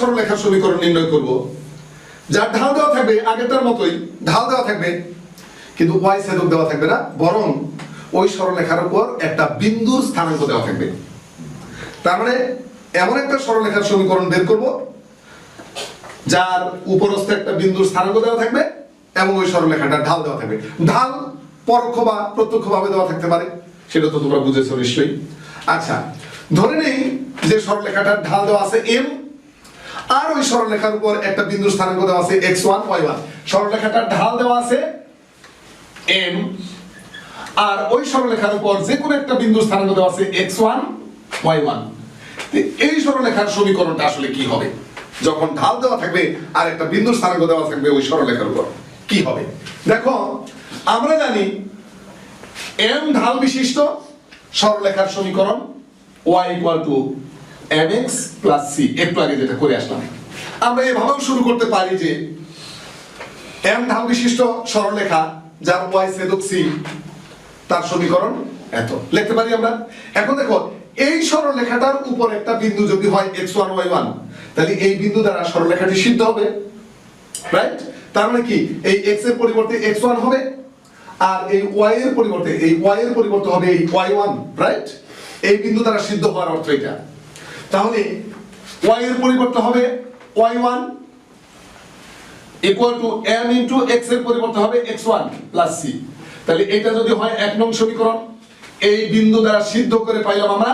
একটা সরলরেখার সমীকরণ নির্ণয় করব। যার ঢাল দেওয়া থাকবে আগেরটার মতোই, ঢাল দেওয়া থাকবে, কিন্তু ওয়াই ছেদক দেওয়া থাকবে না, বরং ওই সরলরেখার উপর একটা বিন্দুর স্থানাঙ্ক দেওয়া থাকবে। তার মানে এমন একটা সরলরেখার সমীকরণ বের করব, যার উপরস্থ একটা বিন্দুর স্থানাঙ্ক দেওয়া থাকবে এবং ওই সরলরেখাটা ঢাল দেওয়া থাকবে। ঢাল পরোক্ষ বা প্রত্যক্ষভাবে দেওয়া থাকতে পারে, সেটা তো তোমরা বুঝেছ নিশ্চয়ই। আচ্ছা ধরে নেই যে সরলরেখাটার ঢাল দেওয়া আছে এম আর ওই সরলরেখার উপর একটা বিন্দুর স্থানাঙ্ক দেওয়া আছে এক্স ওয়ান ওয়াই ওয়ান সরলরেখাটার ঢাল দেওয়া আছে এম আর ওই সরলরেখার উপর যে কোনো একটা বিন্দু স্থানাঙ্ক দেওয়া আছে এক্স ওয়ান ওয়াই ওয়ান এই সরলরেখার সমীকরণটা আসলে কি হবে? যখন ঢাল দেওয়া থাকবে আর একটা বিন্দুর স্থানাঙ্ক দেওয়া থাকবে ওই সরলরেখার উপর, কি হবে? দেখো, আমরা জানি এম ঢাল বিশিষ্ট সরলরেখার সমীকরণ Y equal to M X plus C একটু আগে যেটা করে আসলাম। আমরা এভাবেও শুরু করতে পারি যে এম ঢাল বিশিষ্ট সরলরেখা যার y ছেদক সি তার সমীকরণ এত। লিখতে পারি আমরা? এখন দেখো, এই সরলরেখাটার উপর একটা বিন্দু যদি হয় এক্স ওয়ান ওয়াই ওয়ান তাহলে এই বিন্দু দ্বারা সরলরেখাটি সিদ্ধ হবে রাইট তার মানে কি? এই এক্সের পরিবর্তে এক্স ওয়ান হবে, আর এই ওয়াই এর পরিবর্তে, এই ওয়াই এর পরিবর্তে হবে এই ওয়াই ওয়ান রাইট এই বিন্দু দ্বারা সিদ্ধ হওয়ার অর্থ এটা। তাহলে ওয়াই এর পরিবর্তে হবে Y one equal to M into এক্সের পরিবর্তে হবে এক্স ওয়ান প্লাস সি তাহলে এটা যদি হয় এক নং সমীকরণ, এই বিন্দু দ্বারা সিদ্ধ করে পাইলাম আমরা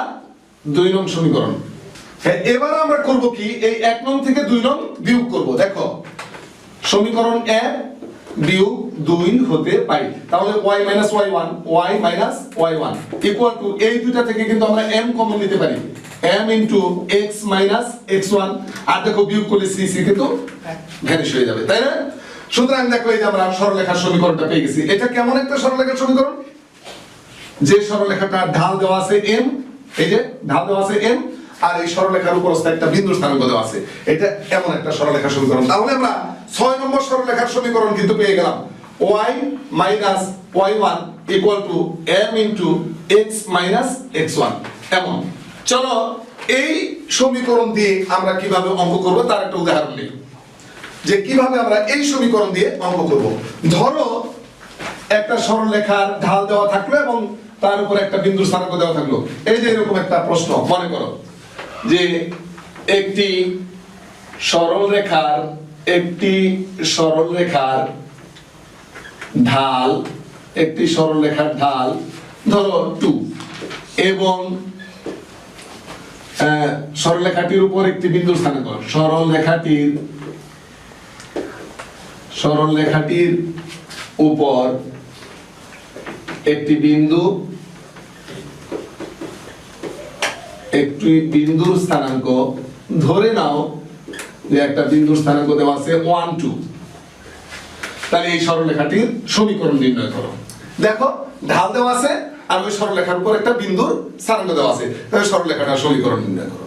দুই নং সমীকরণ। হ্যাঁ এবার আমরা করব কি? এই এক নং থেকে দুই নং বিয়োগ করব। দেখো, সমীকরণ এক বিয়োগ দুই হতে পারি তাহলে y minus Y one minus Y equal to এই দুইটা থেকে কিন্তু আমরা m কমন নিতে পারি। M X minus X one আর দেখো বিয়োগ করলে সি সি কিন্তু ভ্যানিশ হয়ে যাবে, তাই না? সুতরাং দেখো এই যে আমরা সরলরেখার সমীকরণটা পেয়ে গেছি। এটা কেমন একটা সরলরেখার সমীকরণ? যে সরলরেখাটা ঢাল দেওয়া আছে m, এই যে ঢাল দেওয়া আছে m, আর এই সরলরেখার উপরস্থ একটা বিন্দু স্থানাঙ্ক দেওয়া আছে। এটা এমন একটা সরলরেখার সমীকরণ। তাহলে আমরা ছয় নম্বর সরলরেখার সমীকরণ কিন্তু পেয়ে গেলাম। y minus y1 equal to m into x minus x1 এমন। চলো, এই সমীকরণ দিয়ে আমরা কীভাবে অঙ্ক করব, তার একটা উদাহরণ নিই। যে কীভাবে আমরা এই সমীকরণ দিয়ে অঙ্ক করব। ধরো, একটা সরলরেখার ঢাল দেওয়া থাকল এবং তার উপর একটা বিন্দু স্থানাঙ্ক দেওয়া থাকল। এই যে এরকম একটা প্রশ্ন, মনে করো যে একটি সরল রেখার একটি সরল রেখার ঢাল, একটি সরল রেখার ঢাল, ধরো টু এবং সরলরেখাটির উপর একটি বিন্দু সরল রেখাটির সরল রেখাটির উপর একটি বিন্দু, একটি বিন্দুর স্থানাঙ্ক। ধরে নাও যে একটা বিন্দুর স্থানাঙ্ক দেওয়া আছে ওয়ান টু তাহলে এই সরলরেখাটির সমীকরণ নির্ণয় করো। দেখো, ঢাল দেওয়া আছে আর ওই সরলরেখার উপর একটা বিন্দুর স্থানাঙ্ক দেওয়া আছে। তাহলে সরলরেখাটার সমীকরণ নির্ণয় করো।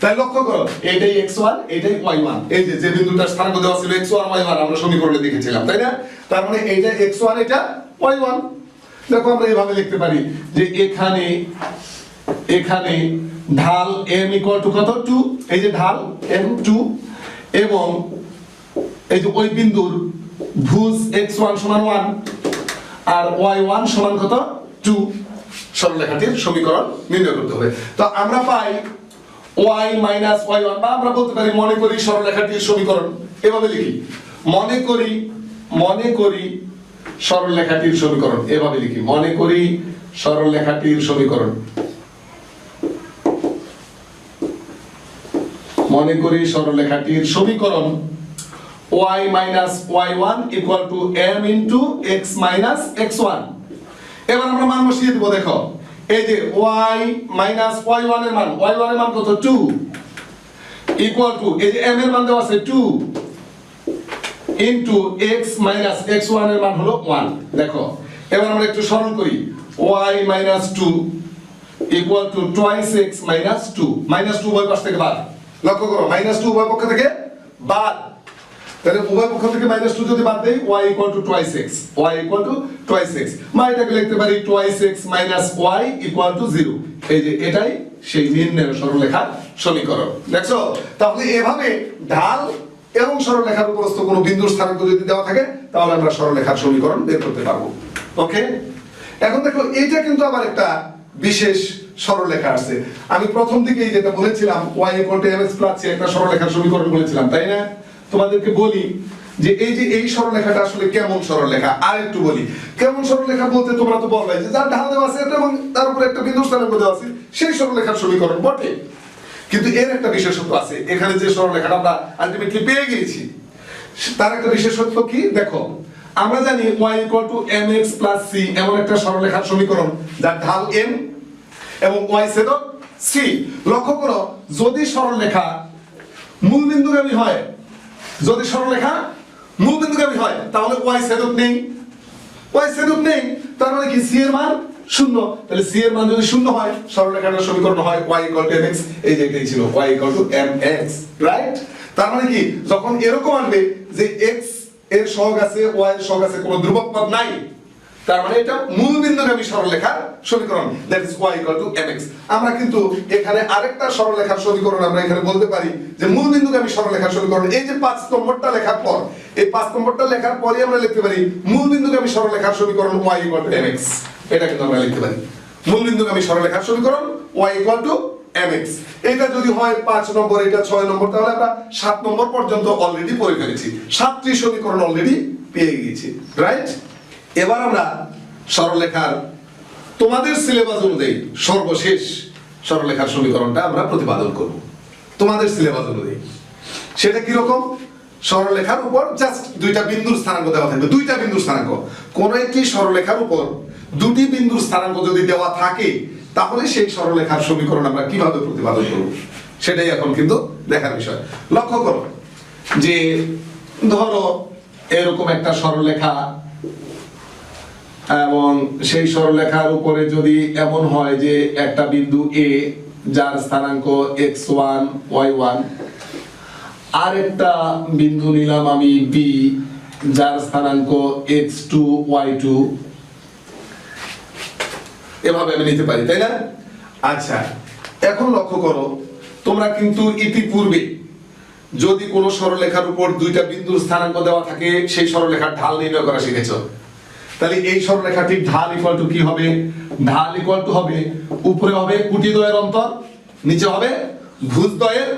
তাই লক্ষ্য করো এইটাই এক্স ওয়ান এইটাই ওয়াই ওয়ান এই যে যে বিন্দুটার স্থানাঙ্ক দেওয়া ছিল এক্স ওয়ান ওয়াই ওয়ান আমরা সমীকরণে দেখেছিলাম, তাই না? তার মানে এইটা এক্স ওয়ান এটা ওয়াই ওয়ান দেখো, আমরা এইভাবে লিখতে পারি যে এখানে এখানে ঢাল m ইকুয়াল টু কত? টু এই যে ঢাল m টু এবং এই যে ওই বিন্দুর ভুজ x ওয়ান সমান ওয়ান আর ওয়াই ওয়ান সমান কত? টু সরলরেখাটির সমীকরণ নির্ণয় করতে হবে। তো আমরা পাই y মাইনাস ওয়াই ওয়ান, বা আমরা বলতে পারি মনে করি সরলরেখাটির সমীকরণ। এভাবে লিখি, মনে করি মনে করি সরলরেখাটির সমীকরণ। এভাবে লিখি, মনে করি সরলরেখাটির সমীকরণ। মনে করি সরলরেখাটির সমীকরণ y Y one equal to M into X minus X one এবার আমরা মান বসিয়ে দেবো, দেখো। এই যে y মাইনাস ওয়াই ওয়ানের মান ওয়াই ওয়ানের মান কত? টু ইকুয়াল টু এই যে m এর মান দেওয়া আছে two into x minus x ওয়ানের মান হলো ওয়ান দেখো, এবার আমরা একটু সরল করি। y minus two equal to twice x minus two minus two উভয় পাশ থেকে বাদ। লক্ষ্য করো মাইনাস টু উভয় পক্ষ থেকে বাদ। তাহলে উভয় পক্ষ থেকে মাইনাস টু যদি বাদ দেই, y equal to twice x y equal to twice x বা এটাকে লিখতে পারি twice x minus y equal to zero এই যে এটাই সেই নির্ণয় সরলরেখার সমীকরণ। দেখছ তাহলে এভাবে ঢাল এবং সরলরেখার উপরস্থ কোনো বিন্দুর স্থানাঙ্ক যদি দেওয়া থাকে, তাহলে আমরা সরলরেখার সমীকরণ বের করতে পারব। ওকে এখন দেখো, এইটা কিন্তু আবার একটা বিশেষ সরলরেখা আছে আমি প্রথম দিকেই যেটা বলেছিলাম, y equal to mx plus c একটা সরলরেখার সমীকরণ বলেছিলাম, তাই না? তোমাদেরকে বলি যে এই যে এই সরলরেখাটা আসলে কেমন সরলরেখা আর একটু বলি, কেমন সরলরেখা বলতে তোমরা তো বলবে যে যার ঢাল দেওয়া আছে এবং তার উপরে একটা বিন্দু স্থানাঙ্ক দেওয়া আছে, সেই সরলরেখার সমীকরণ বটে। কিন্তু এর একটা বিশেষত্ব আছে, এখানে যে সরলরেখাটা আমরা আলটিমেটলি পেয়ে গিয়েছি, তার একটা বিশেষত্ব কি? দেখো, আমরা জানি y equal to mx plus c এমন একটা সরলরেখার সমীকরণ, যার ঢাল m এবং y ছেদক c লক্ষ্য করো, যদি সরলরেখা মূল বিন্দুগামী হয় যদি সরলরেখা মূল বিন্দুগামী হয়, তাহলে ওয়াই সেদক নেই। ওয়াই সেদক নেই, তার মানে কি? সি এর মান শূন্য। তাহলে সি এর মান যদি শূন্য হয়, সরলরেখাটার সমীকরণ হয় ওয়াই ইকুয়াল টু mx এই যে এটাই ছিল, y equal to mx right তার মানে কি? যখন এরকম আনবে যে এক্সের সহগ আছে ওয়াই এর সহগ আছে, কোনো ধ্রুবক পদ নাই তার মানে এটা মূল বিন্দুগামী সরলরেখার সমীকরণ। That is y equal to mx আমরা কিন্তু এখানে আরেকটা সরলরেখার সমীকরণ আমরা এখানে বলতে পারি যে মূল বিন্দুগামী সরলরেখার সমীকরণ। এই যে পাঁচ নম্বরটা লেখার পর, এই পাঁচ নম্বরটা লেখার পরে আমরা লিখতে পারি মূল বিন্দুগামী সরলরেখার সমীকরণ y equal to mx এটা কিন্তু আমরা লিখতে পারি। মূল বিন্দুগামী সরলরেখার সমীকরণ y equal to mx এটা যদি হয় পাঁচ নম্বর, এটা ছয় নম্বর, তাহলে আমরা সাত নম্বর পর্যন্ত অলরেডি পড়ে ফেলেছি। সাতটি সমীকরণ অলরেডি পেয়ে গিয়েছি। রাইট এবার আমরা সরলরেখার তোমাদের সিলেবাস অনুযায়ী সর্বশেষ সরলরেখার সমীকরণটা আমরা প্রতিপাদন করব। তোমাদের সিলেবাস অনুযায়ী। সেটা কি রকম? সরলরেখার উপর জাস্ট দুইটা বিন্দুর স্থানাঙ্ক দেওয়া থাকবে। দুইটা বিন্দুর স্থানাঙ্ক। কোন একটি সরলরেখার উপর দুটি বিন্দুর স্থানাঙ্ক যদি দেওয়া থাকে, তাহলে সেই সরলরেখার সমীকরণ আমরা কীভাবে প্রতিপাদন করব? সেটাই এখন কিন্তু দেখার বিষয়। লক্ষ্য করো যে, ধরো এরকম একটা সরলরেখা এবং সেই সরলরেখার উপরে যদি এমন হয় যে একটা বিন্দু এ যার স্থানাঙ্ক এক্স ওয়ান ওয়াই ওয়ান আর একটা বিন্দু নিলাম আমি বি যার স্থানাঙ্ক এক্স টু ওয়াই টু এভাবে আমি নিতে পারি, তাই না? আচ্ছা এখন লক্ষ্য করো, তোমরা কিন্তু ইতিপূর্বে যদি কোনো সরলরেখার উপর দুইটা বিন্দুর স্থানাঙ্ক দেওয়া থাকে, সেই সরলরেখার ঢাল নির্ণয় করা শিখেছো। তাহলে এই সরলরেখাটির ঢাল ইকুয়াল টু কি হবে? ঢাল ইকুয়াল টু হবে উপরে হবে কুটিদ্বয়ের অন্তর, নিচে হবে ভুজদ্বয়ের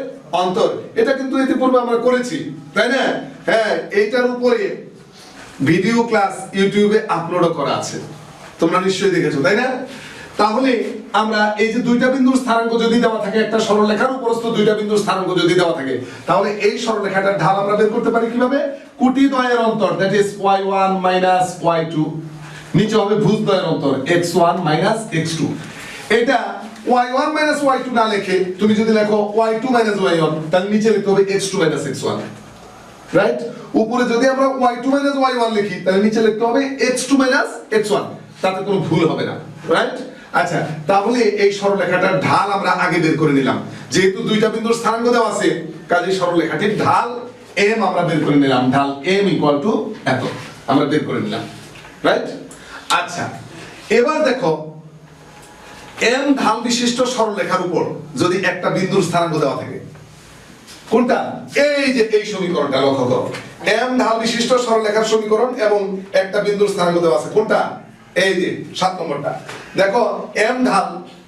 অন্তর। এটা কিন্তু ইতিপূর্বে আমরা করেছি, তাই না? হ্যাঁ এইটার উপরে ভিডিও ক্লাস ইউটিউবে আপলোড করা আছে। তোমরা নিশ্চয়ই দেখেছ, তাই না? তাহলে আমরা এই যে দুইটা বিন্দুর স্থানাঙ্ক যদি দেওয়া থাকে, একটা সরলরেখার উপরস্থ দুইটা বিন্দুর স্থানাঙ্ক যদি দেওয়া থাকে, তাহলে এই সরলরেখাটার ঢাল আমরা বের করতে পারি কীভাবে? কুটি দ্বয়ের অন্তর that is y1 minus y2 নিচে হবে ভুজ দ্বয়ের অন্তর x1 মাইনাস x2 এটা y1 মাইনাস y2 না লিখে তুমি যদি লেখো y2 মাইনাস y1 তাহলে নিচে লিখতে হবে x2 মাইনাস x1 রাইট উপরে যদি আমরা y2 মাইনাস ওয়াই y1 লিখি, তাহলে নিচে লিখতে হবে x2 মাইনাস x1 তাতে কোনো ভুল হবে না। রাইট আচ্ছা তাহলে এই সরলরেখাটার ঢাল আমরা আগে বের করে নিলাম। যেহেতু দুইটা বিন্দুর স্থানাঙ্ক দেওয়া আছে কাজে সরলরেখাটির ঢাল m আমরা বের করে নিলাম, ঢাল এম ইকুয়াল টু এত, আমরা বের করে নিলাম রাইট আচ্ছা এবার দেখো এম ঢাল বিশিষ্ট সরলরেখার উপর যদি একটা বিন্দুর স্থানাঙ্ক দেওয়া থাকে, কোনটা? এই যে এই সমীকরণটা, লক্ষ্য করো। M ঢাল বিশিষ্ট সরলরেখার সমীকরণ এবং একটা বিন্দুর স্থানাঙ্ক দেওয়া আছে, কোনটা? এই যে, সাত নম্বরটা। দেখো এম ঢাল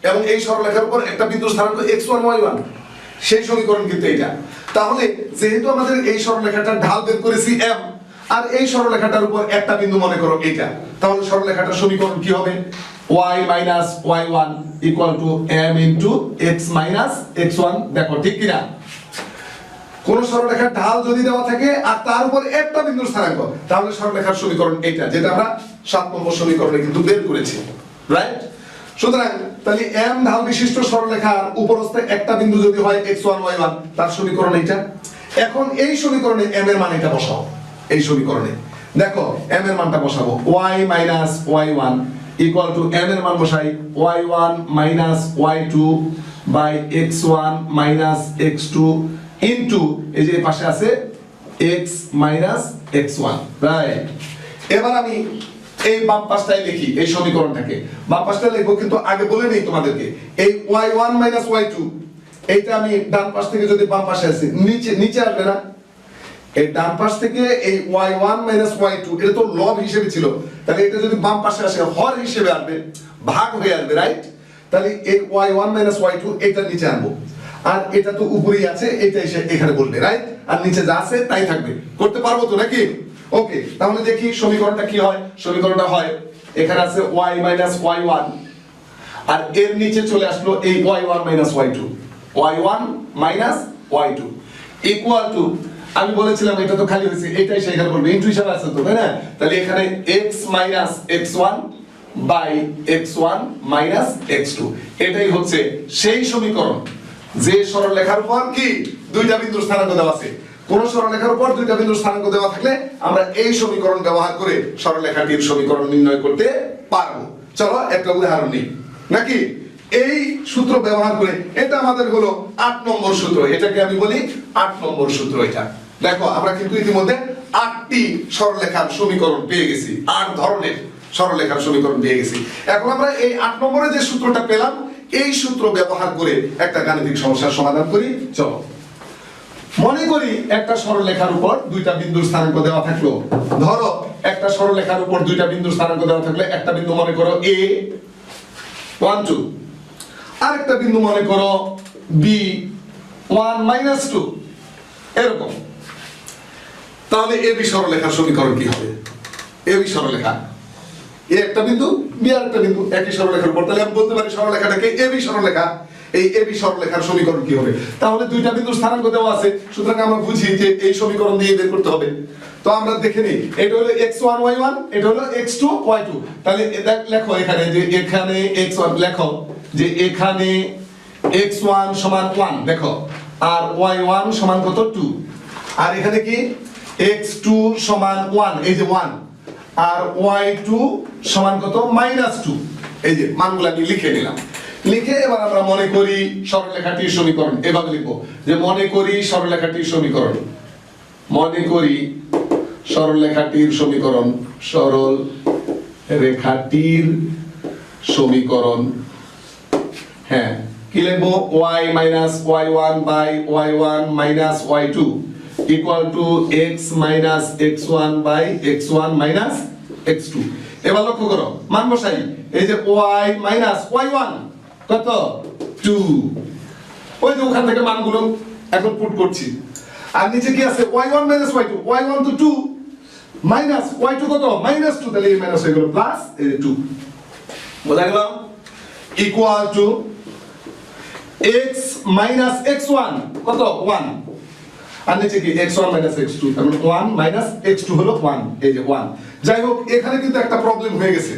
এবং এই সরলরেখার উপর একটা বিন্দুর স্থানাঙ্ক x1 y1 সেই সমীকরণ কিন্তু এইটা। তাহলে যেহেতু আমাদের এই সরলরেখাটার ঢাল বের করেছি m, আর এই সরলরেখাটার উপর একটা বিন্দু মনে করো এইটা, তাহলে সরলরেখাটার সমীকরণ কি হবে? Y minus y1 equal to m into x minus x1 দেখো ঠিক কিনা? কোন সরলরেখার ঢাল যদি দেওয়া থাকে, আর তার উপর একটা বিন্দুর স্থানাঙ্ক, তাহলে সরলরেখার সমীকরণ এইটা, যেটা আমরা সাত নম্বর সমীকরণে কিন্তু বের করেছি রাইট সুতরাং তাহলে m ঢাল বিশিষ্ট সরলরেখার উপরস্থ একটা বিন্দু যদি হয় x1 y1 তার সমীকরণ এইটা। এখন এই সমীকরণে এম এর মান এটা বসাও। এই সমীকরণে। দেখো এম এর মানটা বসাবো। Y minus y one equal to m এর মান বসাই y one minus y two by x one minus x2 into এই যে পাশে আছে x minus x one right এবার আমি এই বাম পাশটাই লিখি এই সমীকরণটাকে। বাম পাশটা লিখব, কিন্তু আগে বলে নেই তোমাদেরকে। এই y1 মাইনাস y2 এইটা আমি ডান পাশ থেকে যদি বাম পাশে আসি নিচে নিচে আসবে না। এই ডান পাশ থেকে এই y one minus y two এটা তো লব হিসেবে ছিল। তাহলে এটা যদি বাম পাশে আসে, হর হিসেবে আসবে, ভাগ হয়ে আসবে রাইট তাহলে এই y one minus y two এটা নিচে আনব। আর এটা তো উপরেই আছে, এটা এসে এখানে বলবে রাইট আর নিচে যা আছে, তাই থাকবে। করতে পারব তো নাকি? ওকে তাহলে দেখি সমীকরণটা কি হয়? সমীকরণটা হয়, এখানে আছে মাইনাস ওয়াই আর এর নিচে চলে আসলো এই y one minus y two y one minus y two equal to আমি বলেছিলাম এটা তো খালি হয়েছে, এটাই সেখানে বলবে ইনটুইশন আছে তো, তাই না? তাহলে এখানে x one by x one minus x two এটাই হচ্ছে সেই সমীকরণ। যে সরলরেখার উপর কি? দুইটা বিন্দুর স্থানাঙ্ক দেওয়া আছে। কোন সরলরেখার উপর দুইটা বিন্দুর স্থানাঙ্ক দেওয়া থাকলে আমরা এই সমীকরণ ব্যবহার করে সরলরেখাটির সমীকরণ নির্ণয় করতে পারব। চলো একটা উদাহরণ নিই। নাকি? এই সূত্র ব্যবহার করে এটা আমাদের হলো আট নম্বর সূত্র। এটাকে আমি বলি আট নম্বর সূত্র এটা। দেখো, আমরা কিন্তু ইতিমধ্যে আটটি সরলরেখার সমীকরণ পেয়ে গেছি। আট ধরনের সরলরেখার সমীকরণ পেয়ে গেছি। এখন আমরা এই আট নম্বরে যে সূত্রটা পেলাম, এই সূত্র ব্যবহার করে একটা গাণিতিক সমস্যার সমাধান করি। চলো। মনে করি একটা সরলরেখার উপর দুইটা বিন্দুর স্থানাঙ্ক দেওয়া থাকল। ধরো, একটা সরলরেখার উপর দুইটা বিন্দুর স্থানাঙ্ক দেওয়া থাকলে একটা বিন্দু মনে করো এ ওয়ান টু আরেকটা বিন্দু মনে করো বি ওয়ান মাইনাস টু এরকম। তাহলে এ বি সরলরেখার সমীকরণ কি হবে? এ বি সরলরেখা এ একটা বিন্দু বি আর একটা বিন্দু। একই সরলরেখার উপর। তাহলে আমি বলতে পারি সরলরেখাটাকে এ বি সরলরেখা এই এ বি সরলরেখার সমীকরণ কি হবে? তাহলে দুইটা বিন্দুর স্থানাঙ্ক দেওয়া আছে। সুতরাং আমরা বুঝি যে এই সমীকরণ দিয়ে বের করতে হবে। তো আমরা দেখে নিই। এটা হলো এক্স ওয়ান ওয়াই ওয়ান এটা হলো এক্স টু ওয়াই টু তাহলে এ দেখ- লেখো এখানে যে এখানে এক্স ওয়ান লেখো যে এখানে এক্স ওয়ান সমান ওয়ান দেখো আর ওয়াই ওয়ান সমান কত? টু আর এখানে কি? এক্স টু সমান ওয়ান এই যে ওয়ান আর ওয়াই টু সমান কত? মাইনাস টু এই যে মানগুলো আমি লিখে নিলাম। লিখে এবার আমরা মনে করি সরলরেখাটির সমীকরণ। এভাবে লিখব। যে মনে করি সরলরেখাটির সমীকরণ। মনে করি সরলরেখাটির সমীকরণ সরল রেখাটির সমীকরণ। হ্যাঁ কি লিখব? y minus y one by y one minus y two equal to x minus x one by x one minus x two এবার লক্ষ্য করো, মান বসাই। এই যে y মাইনাস ওয়াই ওয়ান কত? টু ওই যে ওখান থেকে মানগুলো এখন পুট করছি। আর নিচে কি আছে? Y one minus y two y one two two minus y two কত? মাইনাস টু তাহলে এই মাইনাস হয়ে গেল প্লাস এই টু বোঝা গেল? Equal to x minus x one কত? ওয়ান আর নিচে কি? X one minus x two মানে ওয়ান মাইনাস এক্স টু হলো ওয়ান এই যে ওয়ান যাই হোক, এখানে কিন্তু একটা প্রবলেম হয়ে গেছে।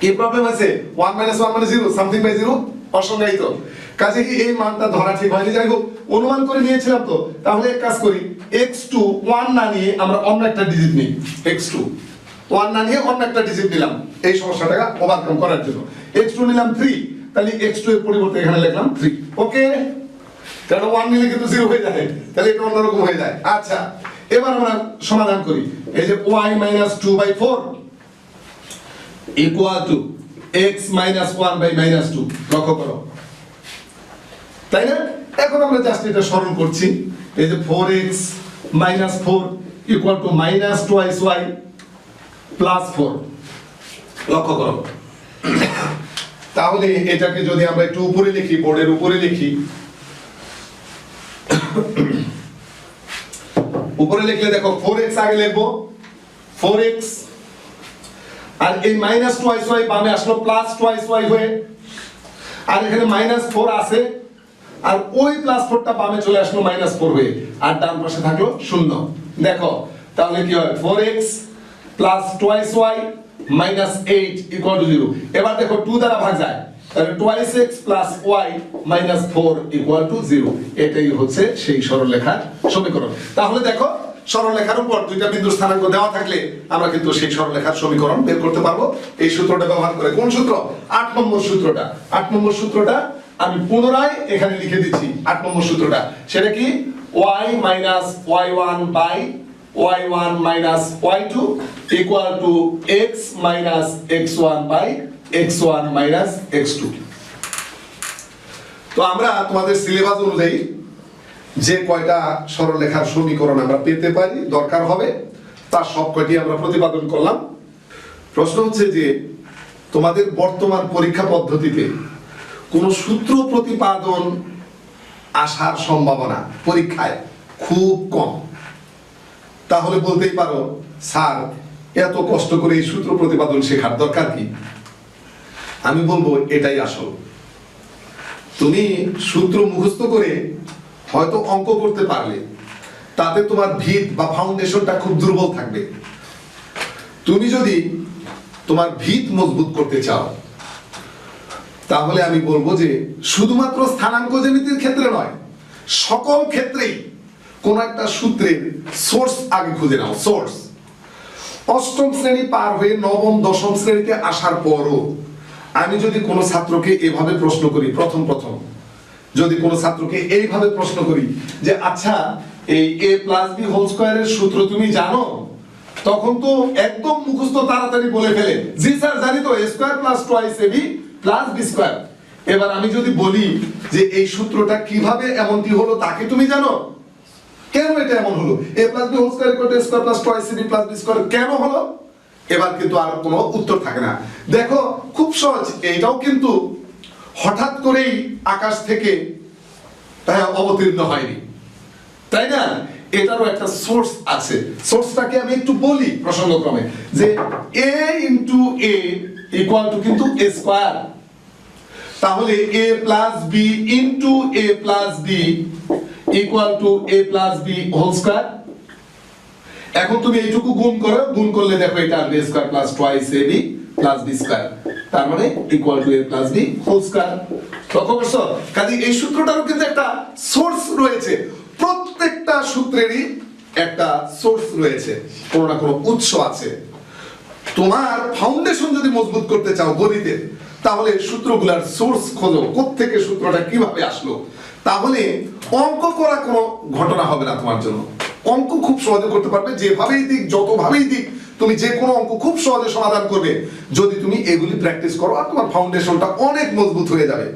কি প্রবলেম আছে ওয়ান মাইনাস ওয়ান মানে জিরো সামথিং বাই জিরো অসংজ্ঞায়িত। কাজে কি এই মানটা ধরা ঠিক হয়নি? যাই হোক, অনুমান করে নিয়েছিলাম তো। তাহলে এক কাজ করি এক্স টু ওয়ান না নিয়ে আমরা অন্য একটা ডিজিট নিই এক্স টু ওয়ান না নিয়ে অন্য একটা ডিজিট নিলাম, এই সমস্যাটাকে ওভারকাম করার জন্য। এক্স টু নিলাম থ্রি তাহলে এক্স টু এর পরিবর্তে এখানে লিখলাম থ্রি ওকে কারণ ওয়ান নিলে কিন্তু জিরো হয়ে যায়। তাহলে এটা অন্যরকম হয়ে যায়। আচ্ছা এবার আমরা সমাধান করি। এই যে y minus two by four equal to x minus one by minus two লক্ষ্য করো। তাই না? এখন আমরা জাস্ট এটা স্মরণ করছি। এই যে four x minus four equal to minus twice y plus four লক্ষ্য করো। তাহলে এটাকে যদি আমরা একটু উপরে লিখি বোর্ডের উপরে লিখি। উপরে লিখলে দেখো ফোর এক্স আগে লিখব। ফোর এক্স আর এই মাইনাস টোয়াইস ওয়াই বামে আসলো প্লাস টোয়াইস ওয়াই হয়ে। আর এখানে মাইনাস ফোর আছে, আর ওই প্লাস ফোরটা বামে চলে আসলো মাইনাস ফোর হয়ে। আর ডান পাশে থাকল শূন্য। দেখো, তাহলে কি হয়? Four x plus twice y minus eight equal to zero এবার দেখো টু দ্বারা ভাগ যায়। তাহলে twice x plus y minus four equal to zero এটাই হচ্ছে সেই সরলরেখার সমীকরণ। তাহলে দেখো সরলরেখার উপর দুইটা বিন্দুর স্থানাঙ্ক দেওয়া থাকলে আমরা কিন্তু সেই সরলরেখার সমীকরণ বের করতে পারব। এই সূত্রটা ব্যবহার করে কোন সূত্র? আট নম্বর সূত্রটা। আট নম্বর সূত্রটা আমি পুনরায় এখানে লিখে দিচ্ছি। আট নম্বর সূত্রটা। সেটা কি? y minus y one by y one minus y two equal to x minus x one by x one minus x two তো আমরা তোমাদের সিলেবাস অনুযায়ী যে কয়টা সরলরেখার সমীকরণ আমরা পেতে পারি, দরকার হবে, তার সব কয়টি আমরা প্রতিপাদন করলাম। প্রশ্ন হচ্ছে যে, তোমাদের বর্তমান পরীক্ষা পদ্ধতিতে কোন সূত্র প্রতিপাদন আসার সম্ভাবনা পরীক্ষায় খুব কম। তাহলে বলতেই পারো, স্যার, এত কষ্ট করে এই সূত্র প্রতিপাদন শেখার দরকার কি? আমি বলব, এটাই আসল। তুমি সূত্র মুখস্থ করে হয়তো অঙ্ক করতে পারলে। তাতে তোমার ভিত বা ফাউন্ডেশনটা খুব দুর্বল থাকবে। তুমি যদি তোমার ভিত মজবুত করতে চাও, তাহলে আমি বলব যে শুধুমাত্র স্থানাঙ্ক জ্যামিতির ক্ষেত্রে নয়, সকল ক্ষেত্রেই কোন একটা সূত্রের সোর্স আগে খুঁজে নাও সোর্স অষ্টম শ্রেণি পার হয়ে নবম, দশম শ্রেণীতে আসার পরও আমি যদি কোনো ছাত্রকে এভাবে প্রশ্ন করি, প্রথম প্রথম যদি কোনো ছাত্রকে এইভাবে প্রশ্ন করি যে আচ্ছা এই এ প্লাস বি হোল স্কোয়ারের সূত্র তুমি জানো? তখন তো একদম মুখস্থ তাড়াতাড়ি বলে ফেলে, জি স্যার, জানি তো a square plus twice a b plus b square এবার আমি যদি বলি যে, এই সূত্রটা কীভাবে এমনটি হলো তাকে তুমি জানো? কেন এটা এমন হলো? A plus b whole square equal square plus two b plus b square কেন হলো? এবার কিন্তু আর কোনো উত্তর থাকে না। দেখো, খুব সহজ, এইটাও কিন্তু হঠাৎ করেই আকাশ থেকে হ্যাঁ, অবতীর্ণ হয়নি। তাই না? এটারও একটা সোর্স আছে। সোর্সটাকে আমি একটু বলি প্রসঙ্গক্রমে যে a into a equal to কিন্তু এ স্কয়ার তাহলে a plus b into a plus b equal to a plus b whole square এখন তুমি এইটুকু গুণ করো গুণ করলে দেখো এটা আসবে square plus twice a b plus b square তার মানে equal to a plus b whole square লক্ষ্য করছ? কাজে এই সূত্রটারও কিন্তু একটা সোর্স রয়েছে। প্রত্যেকটা সূত্রেরই একটা সোর্স রয়েছে। কোনো না কোনো উৎস আছে। তোমার ফাউন্ডেশন যদি মজবুত করতে চাও গণিতে তাহলে সূত্রগুলার সোর্স খোঁজো। কোত্থেকে সূত্রটা কীভাবে আসলো? তাহলে অঙ্ক করা কোনো ঘটনা হবে না তোমার জন্য। অঙ্ক খুব সহজে করতে পারবে। যেভাবেই দিক, যতভাবেই দিক তুমি যে কোনো অঙ্ক খুব সহজে সমাধান করবে। যদি তুমি এগুলি প্র্যাকটিস করো, আর তোমার ফাউন্ডেশনটা অনেক মজবুত হয়ে যাবে।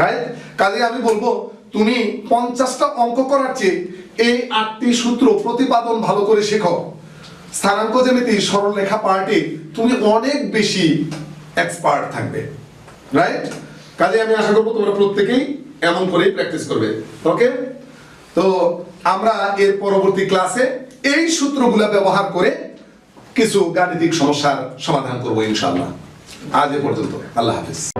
রাইট কাজে আমি বলব, তুমি পঞ্চাশটা অঙ্ক করার চেয়ে এই আটটি সূত্র প্রতিপাদন ভালো করে শেখো। স্থানাঙ্ক জ্যামিতি সরল লেখা পার্টে, তুমি অনেক বেশি এক্সপার্ট থাকবে। রাইট কাজে আমি আশা করব তোমরা প্রত্যেকেই এমন করেই প্র্যাকটিস করবে। ওকে তো আমরা এর পরবর্তী ক্লাসে এই সূত্রগুলা ব্যবহার করে কিছু গাণিতিক সমস্যার সমাধান করব ইনশাল্লাহ আজ এ পর্যন্ত। আল্লাহ হাফিজ।